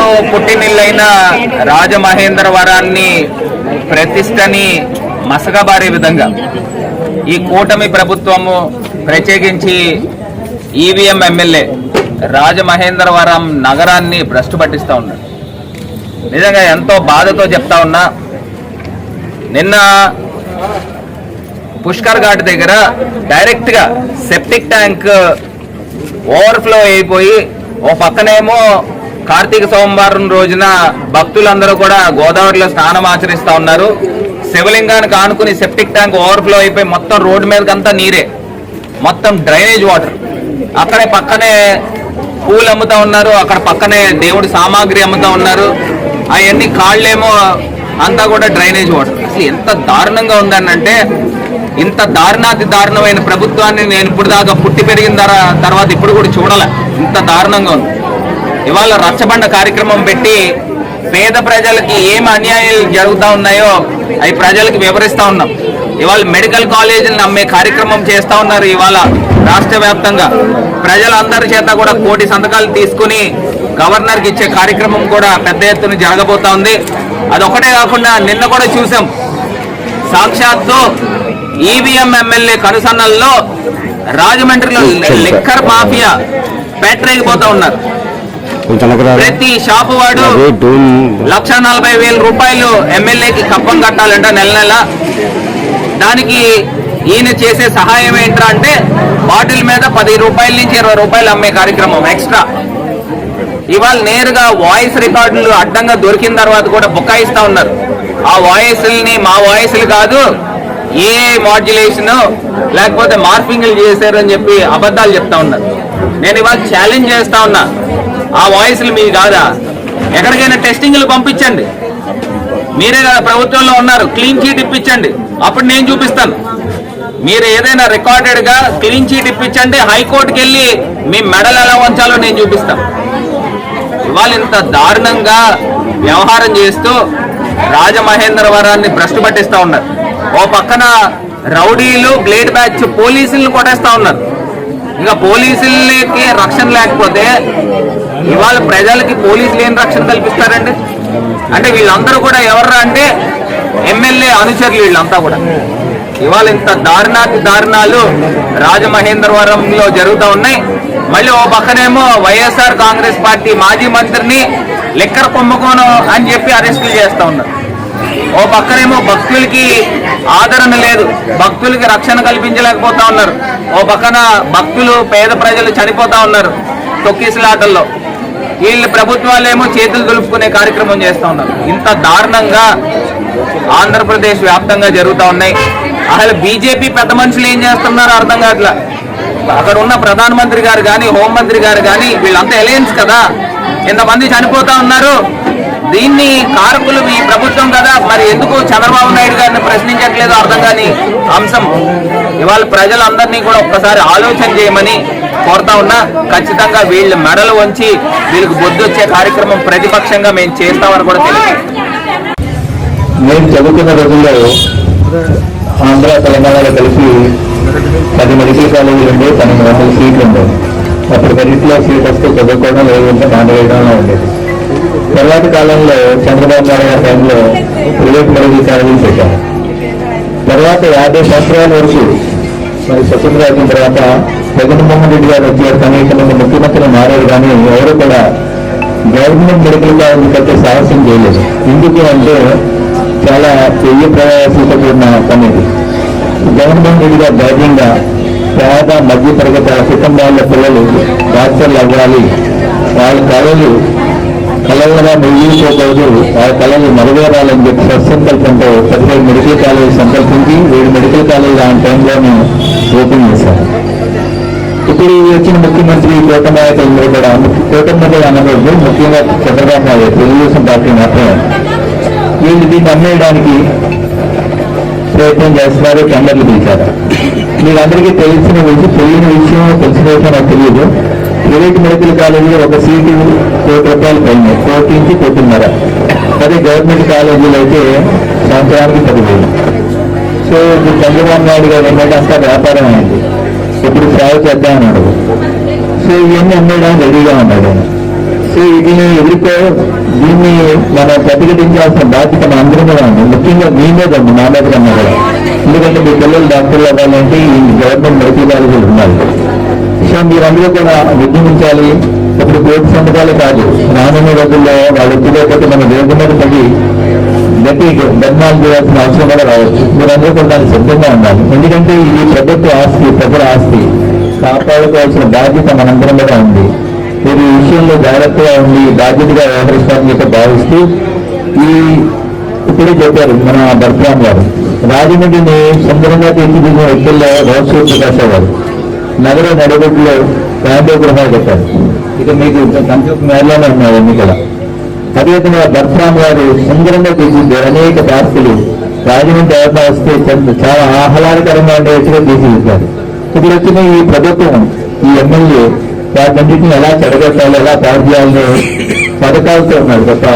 రైతులకు పుట్టినిల్లైన రాజమహేంద్రవరాన్ని ప్రతిష్టని మసగబారే విధంగా ఈ కూటమి ప్రభుత్వము ప్రత్యేకించి ఈవీఎం ఎమ్మెల్యే రాజమహేంద్రవరం నగరాన్ని భ్రష్టు పట్టిస్తూ ఉన్నాడు. నిజంగా ఎంతో బాధతో చెప్తా ఉన్నా నిన్న పుష్కర్ ఘాట్ దగ్గర డైరెక్ట్గా సెప్టిక్ ట్యాంక్ ఓవర్ఫ్లో అయిపోయి ఓ పక్కనేమో కార్తీక సోమవారం రోజున భక్తులందరూ కూడా గోదావరిలో స్నానం ఆచరిస్తూ ఉన్నారు. శివలింగానికి ఆనుకుని సెప్టిక్ ట్యాంక్ ఓవర్ఫ్లో అయిపోయి మొత్తం రోడ్డు మీదకంతా నీరే. మొత్తం డ్రైనేజ్ వాటర్. అక్కడే పక్కనే పూలు అమ్ముతా ఉన్నారు. అక్కడ పక్కనే దేవుడి సామాగ్రి అమ్ముతా ఉన్నారు. అవన్నీ కాళ్ళేమో అంతా కూడా డ్రైనేజ్ వాటర్. అసలు ఎంత దారుణంగా ఉందనంటే ఇంత దారుణాతి దారుణమైన ప్రభుత్వాన్ని నేను ఇప్పుడు దాకా పుట్టి పెరిగిన తర్వాత ఇప్పుడు కూడా చూడలే. ఇంత దారుణంగా ఉంది. ఇవాళ రచ్చబండ కార్యక్రమం పెట్టి పేద ప్రజలకి ఏం అన్యాయాలు జరుగుతూ ఉన్నాయో అవి ప్రజలకు వివరిస్తా ఉన్నాం. ఇవాళ మెడికల్ కాలేజీలను అమ్మే కార్యక్రమం చేస్తా ఉన్నారు ఇవాళ రాష్ట్ర వ్యాప్తంగా. ప్రజలందరి చేత కూడా కోటి సంతకాలు తీసుకుని గవర్నర్కి ఇచ్చే కార్యక్రమం కూడా పెద్ద ఎత్తున జరగబోతా ఉంది. అదొకటే కాకుండా నిన్న కూడా చూసాం. సాక్షాత్తు ఈవీఎం ఎమ్మెల్యే కనుసన్నల్లో రాజమండ్రిలో లిక్కర్ మాఫియా. పేటరేగిపోతా ఉన్నారు. ప్రతి షాపు వాడు లక్ష నలభై వేల రూపాయలు ఎమ్మెల్యేకి కప్పం కట్టాలంట నెల నెల. దానికి ఈయన చేసే సహాయం ఏంట్రా అంటే బాటిల్ మీద పది రూపాయల నుంచి ఇరవై రూపాయలు అమ్మే కార్యక్రమం ఎక్స్ట్రా. ఇవాళ నేరుగా వాయిస్ రికార్డులు అడ్డంగా దొరికిన తర్వాత కూడా బుకాయిస్తా ఉన్నారు. ఆ వాయిస్ని మా వాయిస్లు కాదు ఏ మాడ్యులేషన్ లేకపోతే మార్పింగ్లు చేశారు అని చెప్పి అబద్ధాలు చెప్తా ఉన్నారు. నేను ఇవాళ ఛాలెంజ్ చేస్తా ఉన్నా. ఆ వాయిస్లు మీ కాదా? ఎక్కడికైనా టెస్టింగ్లు పంపించండి. మీరే కదా ప్రభుత్వంలో ఉన్నారు క్లీన్ చీట్ ఇప్పించండి. అప్పుడు నేను చూపిస్తాను. మీరు ఏదైనా రికార్డెడ్గా క్లీన్ చీట్ ఇప్పించండి హైకోర్టుకి వెళ్ళి మీ మెడల్ ఎలా ఉంచాలో నేను చూపిస్తాను. ఇవాళ ఇంత దారుణంగా వ్యవహారం చేస్తూ రాజమహేంద్రవరాన్ని భ్రష్టు పట్టిస్తూ ఉన్నారు. ఓ పక్కన రౌడీలు బ్లేడ్ బ్యాచ్ పోలీసులను కొట్టేస్తా ఉన్నారు. ఇంకా పోలీసులకి రక్షణ లేకపోతే ఇవాళ ప్రజలకి పోలీసులు ఏం రక్షణ కల్పిస్తారండి. అంటే వీళ్ళందరూ కూడా ఎవర్రా అంటే ఎమ్మెల్యే అనుచరులు వీళ్ళంతా కూడా. ఇవాళ ఇంత దారుణాతి దారుణాలు రాజమహేంద్రవరంలో జరుగుతూ ఉన్నాయి. మళ్ళీ ఓ పక్కనేమో వైఎస్ఆర్ కాంగ్రెస్ పార్టీ మాజీ మంత్రిని లిక్కర్ కుంభకోణం అని చెప్పి అరెస్టులు చేస్తూ ఉన్నారు. ఓ పక్కనేమో భక్తులకి ఆదరణ లేదు. భక్తులకి రక్షణ కల్పించలేకపోతా ఉన్నారు. ఓ పక్కన భక్తులు పేద ప్రజలు చనిపోతా ఉన్నారు. తొక్కిసలాటల్లో. వీళ్ళ ప్రభుత్వాలేమో చేతులు దులుపుకునే కార్యక్రమం చేస్తూ ఉన్నారు. ఇంత దారుణంగా ఆంధ్రప్రదేశ్ వ్యాప్తంగా జరుగుతూ ఉన్నాయి. అసలు బీజేపీ పెద్ద మనుషులు ఏం చేస్తున్నారో అర్థం కావట్లా. అక్కడ ఉన్న ప్రధానమంత్రి గారు కానీ హోంమంత్రి గారు కానీ వీళ్ళంతా ఎలయన్స్ కదా. ఇంతమంది చనిపోతా ఉన్నారు. దీన్ని కారకులు ఈ ప్రభుత్వం కదా. మరి ఎందుకు చంద్రబాబు నాయుడు గారిని ప్రశ్నించట్లేదు అర్థం కాని అంశం. ఇవాళ ప్రజలందరినీ కూడా ఒక్కసారి ఆలోచన చేయమని కోరుతా ఉన్నా ఖచ్చితంగా వీళ్ళ మెడలు వంచి వీళ్ళకి బొద్దు వచ్చే కార్యక్రమం ప్రతిపక్షంగా మేము చేస్తామని కూడా తెలియదు నేను చదువుకున్న రోజుల్లో ఆంధ్ర తెలంగాణలో కలిసి పది మెడికల్ కాలేజీలు ఉండే పన్నెండు వందల సీట్లు ఉండేవి. అప్పుడు మెరిట్లో సీట్ వస్తే చదువుకోవడం లేదంటే మానేయడంలో ఉండేది. తర్వాత కాలంలో చంద్రబాబు నాయుడు గారి టైంలో ప్రైవేట్ మెడికల్ కాలేజీలు పెట్టారు. తర్వాత యాభై సంవత్సరాల వరకు మరి స్వతంత్ర అయిన తర్వాత జగన్మోహన్ రెడ్డి గారు వచ్చారు కానీ ఇక్కడ ముఖ్యమంత్రి మారారు కానీ ఎవరు కూడా గవర్నమెంట్ మెడికల్ కాలేజీ కట్టే సాహసం చేయలేదు. ఎందుకు అంటే చాలా పెయ్య ప్రయాసంతో కూడిన పని ఇది జగన్మోహన్ రెడ్డి గారు ధైర్యంగా పేద మధ్య తరగతి కుటుంబాల పిల్లలు డాక్టర్లు అవ్వాలి. వాళ్ళ కళలు కళలుగా మిగిలిపోకూడదు. వాళ్ళ కళలు నెరవేరాలని చెప్పి సత్సంకల్పంతో పదిహేడు మెడికల్ కాలేజ్ సంకల్పించి ఏడు మెడికల్ కాలేజ్ ఆ టైంలోనే ఓపెన్ చేశారు. ఇప్పుడు వచ్చిన ముఖ్యమంత్రి కూటమి నాయకులందరూ కూడా కూటమి అన్నప్పుడు ముఖ్యంగా చంద్రబాబు నాయుడు తెలుగుదేశం పార్టీ మాత్రమే. వీళ్ళు దీన్ని అమ్మేయడానికి ప్రయత్నం చేస్తున్నారు టెండర్లు పిలిచారు. మీరందరికీ తెలిసిన విషయం తెలియని విషయం తెలిసిన విషయం నాకు తెలియదు. ప్రైవేట్ మెడికల్ కాలేజీలో ఒక సీటు కోటి రూపాయలు పైన. కోటి నుంచి కోటిన్నర. అదే గవర్నమెంట్ కాలేజీలో అయితే సంవత్సరానికి పదివేలు. సో ఇప్పుడు చంద్రబాబు నాయుడు గారు ఏంటంటే అంతా వ్యాపారం అయింది. ఇప్పుడు సేవ చేద్దామన్నాడు. సో ఇవన్నీ అమ్మేయడానికి రెడీగా ఉన్నాడు. సో ఇది ఎదుర్కో దీన్ని మనం ప్రతిఘటించాల్సిన బాధ్యత మన అందరం కూడా ఉంది. ముఖ్యంగా మీ మీద ఉంది మా మీద కన్నా కూడా. ఎందుకంటే మీ పిల్లలు డాక్టర్లు అవ్వాలంటే ఈ గవర్నమెంట్ మెడికల్ కాలేజీలు ఉండాలి. సో మీరందరూ కూడా ఉద్యమించాలి ఇప్పుడు కోర్టు సంతకాలు కాదు. రానున్న రోజుల్లో వాళ్ళు వచ్చి లేకపోతే మన వేగం మీద పడి గట్టి ధర్మాలు చేయాల్సిన అవసరం కూడా రావచ్చు. మీరందరూ కూడా దానికి సిద్ధంగా ఉండాలి. ఎందుకంటే ఇది ప్రభుత్వ ఆస్తి ప్రజల ఆస్తి. కాపాడుకోవాల్సిన బాధ్యత మనందరం కూడా ఉంది. మీరు ఈ విషయంలో జాగ్రత్తగా ఉండి బాధ్యతగా వ్యవహరిస్తారని చెప్పి భావిస్తూ ఈ ఇప్పుడే చెప్పారు మన భర్తరామ్ గారు. రాజమండ్రిని సుందరంగా తీర్చిదిద్దిన వ్యక్తుల్లో రోడ్సూర్ ప్రకాశ్ గారు. నగర నడిబొడ్డులో గాంధీ గృహాలు చెప్పారు. ఇక మీకు కంప్యూటర్ మేరలోనే ఉన్నారు ఎన్నికల. అదేవిధంగా భర్తరామ్ గారు సుందరంగా తీసింది. అనేక దాస్తులు రాజమండ్రి ఎవరిన వస్తే చాలా ఆహ్లాదకరంగా ఉండేట్టుగా తీర్చిదిద్దారు ఇప్పుడు వచ్చిన ఈ ప్రభుత్వం ఈ ఎమ్మెల్యే వాటన్నింటిని ఎలా చెడగొట్టాలి ఎలా పాడు చేయాలని పథకాలతో ఉన్నారు. తప్ప